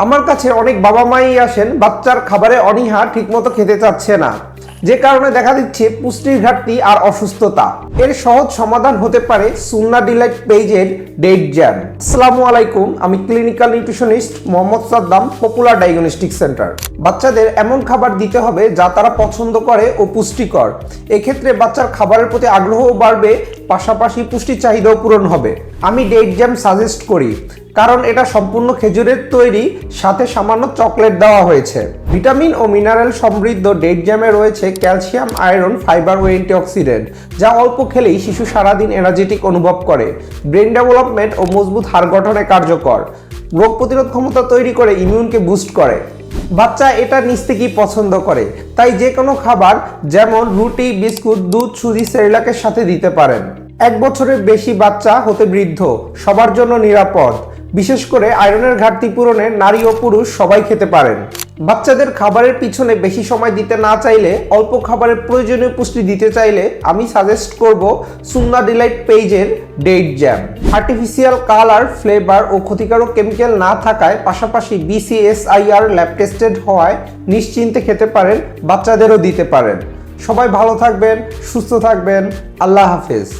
আমার কাছে অনেক বাবা মাই আসেন, বাচ্চার খাবারে অনীহা ঠিকমতো খেতে চাচ্ছে না। যে কারণে দেখা দিচ্ছে পুষ্টির ঘাটতি আর অসুস্থতা। এর সহজ সমাধান হতে পারে সুন্না ডিলাইট পেজের ডেট জ্যাম। আসসালামু আলাইকুম, আমি clinical nutritionist Mohammad Saddam, popular diagnostic centre. বাচ্চাদের এমন খাবার দিতে হবে যা তারা পছন্দ করে ও পুষ্টিকর। এক্ষেত্রে বাচ্চার খাবারের প্রতি আগ্রহও বাড়বে, পাশাপাশি পুষ্টি চাহিদাও পূরণ হবে। আমি ডেট জ্যাম সাজেস্ট করি। কারণ এটা সম্পূর্ণ খেজুরের তৈরি, সাথে সামান্য চকলেট দেওয়া হয়েছে। ভিটামিন ও মিনারেল সমৃদ্ধ ডেট জ্যামে রয়েছে ক্যালসিয়াম, আয়রন, ফাইবার ও অ্যান্টিঅক্সিডেন্ট, যা অল্প খেলেই শিশু সারাদিন এনার্জেটিক অনুভব করে। ব্রেন ডেভেলপমেন্ট ও মজবুত হাড় গঠনে কার্যকর। রোগ প্রতিরোধ ক্ষমতা তৈরি করে ইমিউনকে বুস্ট করে। বাচ্চা এটা নিজ থেকেই পছন্দ করে, তাই যে কোনো খাবার যেমন রুটি, বিস্কুট, দুধ, সুজি সেরিলাকের সাথে দিতে পারেন। এক বছরের বেশি বাচ্চা হতে বৃদ্ধ, সবার জন্য নিরাপদ। বিশেষ করে আয়রনের ঘাটতি পূরণে নারী ও পুরুষ সবাই খেতে পারেন। বাচ্চাদের খাবারের পিছনে বেশি সময় দিতে না চাইলে, অল্প খাবারের প্রয়োজনীয় পুষ্টি দিতে চাইলে আমি সাজেস্ট করব সুন্না ডিলাইট পেজের date jam artificial colour flavour ও ক্ষতিকারক কেমিক্যাল না থাকায় পাশাপাশি বিসিএসআইআর ল্যাব টেস্টেড হওয়ায় নিশ্চিন্তে খেতে পারেন, বাচ্চাদেরও দিতে পারেন। সবাই ভালো থাকবেন, সুস্থ থাকবেন, আল্লাহ হাফেজ।